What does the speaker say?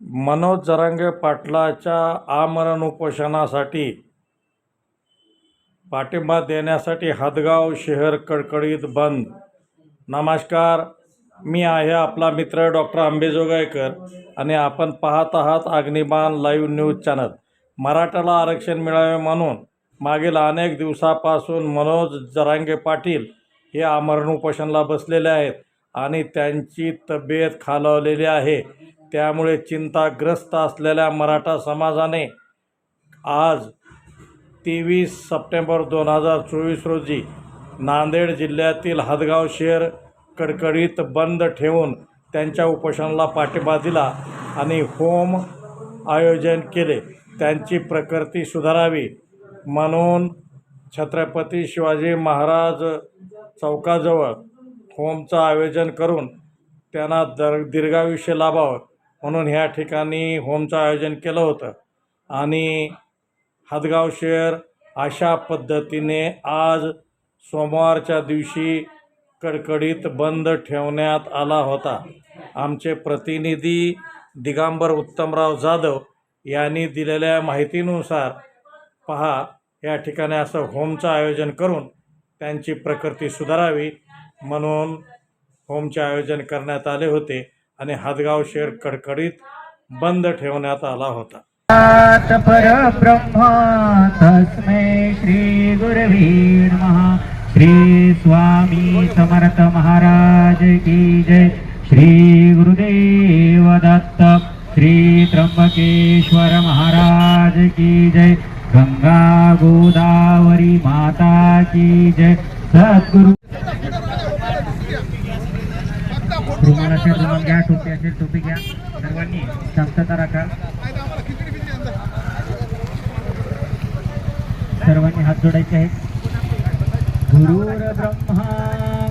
मनोज जरांगे पाटलाच्या आमरण उपोषणासाठी पाठिंबा देण्यासाठी हदगाव शहर कडकडीत बंद. नमस्कार मी आहे आपला मित्र डॉक्टर आंबेजोगाईकर आणि आपण पाहत आहात अग्निबाण लाईव्ह न्यूज चॅनल. मराठाला आरक्षण मिळावे म्हणून मागील अनेक दिवसापासून मनोज जरांगे पाटील हे आमरण उपोषणाला बसलेले आहेत आणि त्यांची तब्येत खालावलेली आहे. त्यामुळे चिंताग्रस्त असलेल्या मराठा समाजाने आज तेवीस सप्टेंबर दोन हजार चोवीस रोजी नांदेड जिल्ह्यातील हदगाव शहर कडकडीत बंद ठेवून त्यांच्या उपोषणाला पाठिंबा दिला आणि होम आयोजन केले. त्यांची प्रकृती सुधारावी म्हणून छत्रपती शिवाजी महाराज चौकाजवळ होमचं आयोजन करून त्यांना दर दीर्घायुष्य लाभावं. म्हणून ह्या ठिकाणी होमचं आयोजन केलं होतं. आणि हदगाव शहर अशा पद्धतीने आज सोमवारच्या दिवशी कडकडीत बंद ठेवण्यात आला होता. आमचे प्रतिनिधी दिगंबर उत्तमराव जाधव यांनी दिलेल्या माहितीनुसार पहा या ठिकाणी असं होमचं आयोजन करून त्यांची प्रकृती सुधारावी म्हणून होमचे आयोजन करण्यात आले होते. आणि हदगाव शहर कडकडीत बंद ठेवण्यात आला होता. तत् श्री गुरवीर महा श्री स्वामी समर्थ महाराज की जय. श्री गुरुदेव दत्त श्री त्र्यंबकेश्वर महाराज की जय. गंगा गोदावरी माता की जय. सद्गुरु रुमाल असेल रुमाल घ्या टोपी असेल टोपी घ्या. सर्वांनी शांतता राखा. सर्वांनी हात जोडायचे आहेत. गुरुर ब्रह्मा